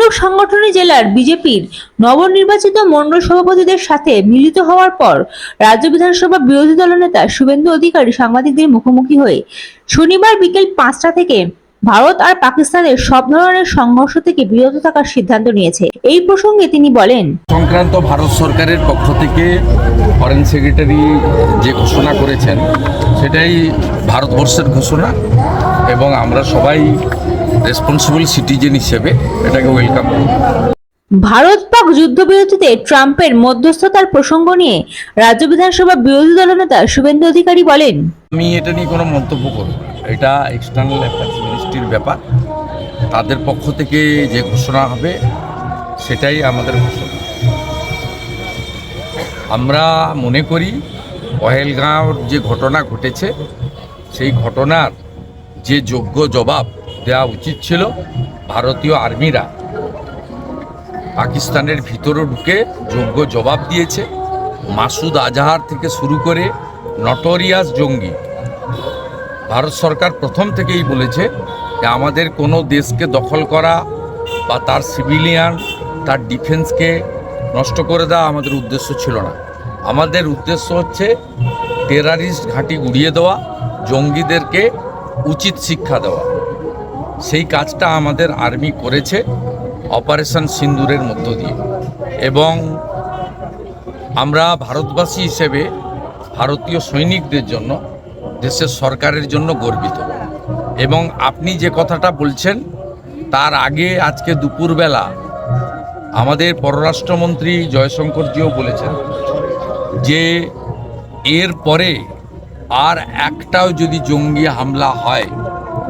তমলুক সাংগঠনিক জেলার বিজেপির নবনির্বাচিত মণ্ডল সভাপতিদের সাথে মিলিত হওয়ার পর রাজ্য বিধানসভা বিরোধী দলনেতা শুভেন্দু অধিকারী সাংবাদিকদের মুখোমুখি হয়ে শনিবার বিকেল পাঁচটা থেকে ভারত আর পাকিস্তানের সব ধরনের সংঘর্ষ থেকে বিরত থাকার সিদ্ধান্ত নিয়েছে। এই প্রসঙ্গে তিনি বলেন, সংক্রান্ত ভারত সরকারের পক্ষ থেকে ফরেন সেক্রেটারি যে ঘোষণা করেছেন, সেটাই ভারতবর্ষের ঘোষণা এবং আমরা সবাই রেসপন্সিবল সিটিজেন হিসেবে এটাকে ওয়েলকাম করি ভারত পাক যুদ্ধবিরতিতে ট্রাম্পের মধ্যস্থতার প্রসঙ্গ নিয়ে রাজ্য বিধানসভা বিরোধী দলনেতা শুভেন্দু অধিকারী বলেন আমি এটা নিয়ে কোনো মন্তব্য করব এটা এক্সটার্নাল অ্যাফেয়ার্স মিনিস্ট্রির ব্যাপার। তাদের পক্ষ থেকে যে ঘোষণা হবে সেটাই আমাদের ঘোষণা। আমরা মনে করি পহেলগাঁওর যে ঘটনা ঘটেছে সেই ঘটনার যে যোগ্য জবাব দেওয়া উচিত ছিল ভারতীয় আর্মিরা। পাকিস্তানের ভিতরে ঢুকে যোগ্য জবাব দিয়েছে মাসুদ আজাহার থেকে শুরু করে নটোরিয়াস জঙ্গি। ভারত সরকার প্রথম থেকেই বলেছে যে আমাদের কোনো দেশকে দখল করা বা তার সিভিলিয়ান, তার ডিফেন্সকে নষ্ট করে দেওয়া আমাদের উদ্দেশ্য ছিল না। আমাদের উদ্দেশ্য হচ্ছে টেরারিস্ট ঘাঁটি গুড়িয়ে দেওয়া, জঙ্গিদেরকে উচিত শিক্ষা দেওয়া। সেই কাজটা আমাদের আর্মি করেছে অপারেশন সিন্দুরের মধ্য দিয়ে। এবং আমরা ভারতবাসী হিসেবে ভারতীয় সৈনিকদের জন্য, দেশের সরকারের জন্য গর্বিত। এবং আপনি যে কথাটা বলছেন, তার আগে আজকে দুপুরবেলা আমাদের পররাষ্ট্রমন্ত্রী জয়শঙ্করজিও বলেছেন যে এর পরে আর একটাও যদি জঙ্গি হামলা হয়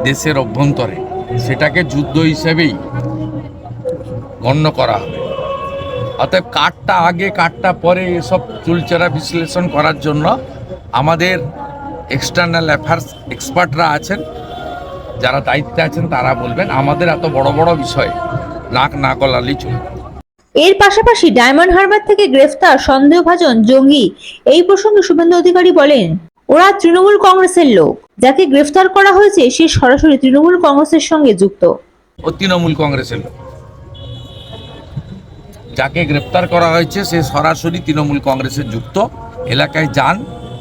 দেশের অভ্যন্তরে সেটাকে যুদ্ধ হিসেবেই গণ্য করা হবে। অতএব কাঠটা আগে, কাঠটা পরে এসব চুলচেরা বিশ্লেষণ করার জন্য আমাদের এক্সটার্নাল অ্যাফেয়ার্স এক্সপার্টরা আছেন, যারা দায়িত্বে আছেন তারা বলবেন, আমাদের এত বড় বড় বিষয় নাক না গলালেই চলবে। এর পাশাপাশি ডায়মন্ড হারবার থেকে গ্রেফতার সন্দেহভাজন জঙ্গি। এই প্রসঙ্গে শুভেন্দু অধিকারী বলেন, ওরা তৃণমূল কংগ্রেসের লোক। যাকে গ্রেফতার করা হয়েছে সে সরাসরি তৃণমূল কংগ্রেসের সঙ্গে যুক্ত। ও তৃণমূল কংগ্রেসের লোক। যাকে গ্রেপ্তার করা হয়েছে সে সরাসরি তৃণমূল কংগ্রেসের যুক্ত। এলাকায় যান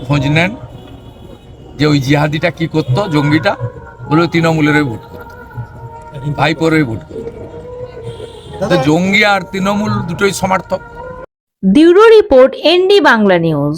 খোঁজ নেন যে ওই জিহাদিটা কি করতো জঙ্গিটা। বলে তৃণমূলেরই ভোট করতো। ভাইপোরই ভোট করতো। জঙ্গি আর তৃণমূল দুটোই সমর্থক। Bureau report ND Bangla news.